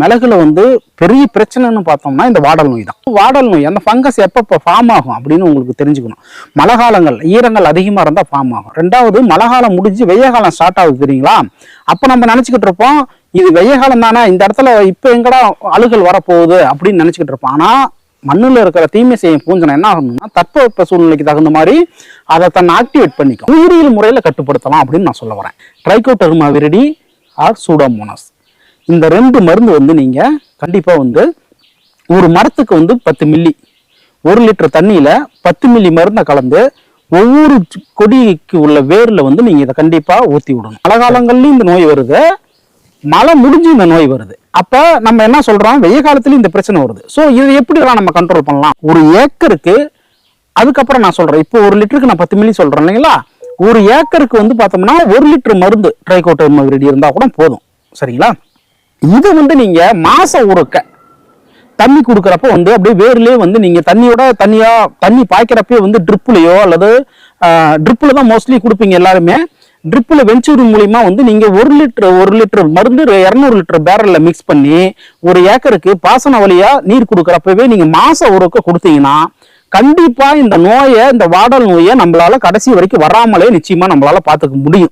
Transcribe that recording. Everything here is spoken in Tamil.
மிளகுல வந்து பெரிய பிரச்சனைன்னு பார்த்தோம்னா இந்த வாடல் நோய் தான். வாடல் நோய் அந்த ஃபங்கஸ் எப்பப்போ ஃபார்ம் ஆகும் அப்படின்னு உங்களுக்கு தெரிஞ்சுக்கணும். மழை காலங்கள் ஈரங்கள் அதிகமாக இருந்தால் ஃபார்ம் ஆகும். ரெண்டாவது மழை காலம் முடிஞ்சு வெய்ய காலம் ஸ்டார்ட் ஆகுது தெரியுங்களா? அப்போ நம்ம நினச்சிக்கிட்டு இருப்போம் இது வெய்ய காலம் தானே இந்த இடத்துல இப்போ எங்கடா அழுகல் வரப்போகுது அப்படின்னு நினச்சிக்கிட்டு இருப்போம். ஆனால் மண்ணில் இருக்கிற தீமை செய்யும் பூஞ்சனை என்ன ஆகணும்னா தட்பவெப்ப சூழ்நிலைக்கு தகுந்த மாதிரி அதை தன்னை ஆக்டிவேட் பண்ணிக்கும். உயிரியல் முறையில் கட்டுப்படுத்தலாம் அப்படின்னு நான் சொல்ல வரேன். ட்ரைகோடர்மா விரடி ஆர் சூடோமோனஸ் இந்த ரெண்டு மருந்து வந்து நீங்கள் கண்டிப்பாக வந்து ஒரு மரத்துக்கு வந்து பத்து மில்லி ஒரு லிட்டர் தண்ணியில் பத்து மில்லி மருந்தை கலந்து ஒவ்வொரு கொடிக்கு உள்ள வேரில் வந்து நீங்கள் இதை கண்டிப்பாக ஊற்றி விடணும். மழை காலங்கள்லையும் இந்த நோய் வருது. மழை முடிஞ்சு இந்த நோய் வருது. அப்போ நம்ம என்ன சொல்கிறோம் வெய்ய காலத்துலேயும் இந்த பிரச்சனை வருது. ஸோ இதை எப்படிலாம் நம்ம கண்ட்ரோல் பண்ணலாம்? ஒரு ஏக்கருக்கு அதுக்கப்புறம் நான் சொல்கிறேன் இப்போ ஒரு லிட்டருக்கு நான் பத்து மில்லி சொல்கிறேன் இல்லைங்களா? ஒரு ஏக்கருக்கு வந்து பார்த்தோம்னா ஒரு லிட்டர் மருந்து ட்ரைகோட்டர்மவிரிடி இருந்தால் கூட போதும். சரிங்களா? இது வந்து நீங்க மாசம் உருக்க. தண்ணி கொடுக்குறப்ப வந்து அப்படியே வேர்லயே வந்து நீங்க தண்ணியோட தண்ணியா தண்ணி பாய்க்கிறப்பே வந்து ட்ரிப்புலையோ அல்லது ட்ரிப்பில் தான் மோஸ்ட்லி கொடுப்பீங்க எல்லாருமே. ட்ரிப்பில் வெஞ்சூரி மூலிமா வந்து நீங்கள் ஒரு லிட்டர் ஒரு லிட்டர் மருந்து இரநூறு லிட்டர் பேரலில் மிக்ஸ் பண்ணி ஒரு ஏக்கருக்கு பாசன வழியாக நீர் கொடுக்குறப்பவே நீங்கள் மாதம் ஒருக்க கொடுத்தீங்கன்னா கண்டிப்பாக இந்த நோயை இந்த வாடல் நோயை நம்மளால் கடைசி வரைக்கும் வராமலே நிச்சயமாக நம்மளால பார்த்துக்க முடியும்.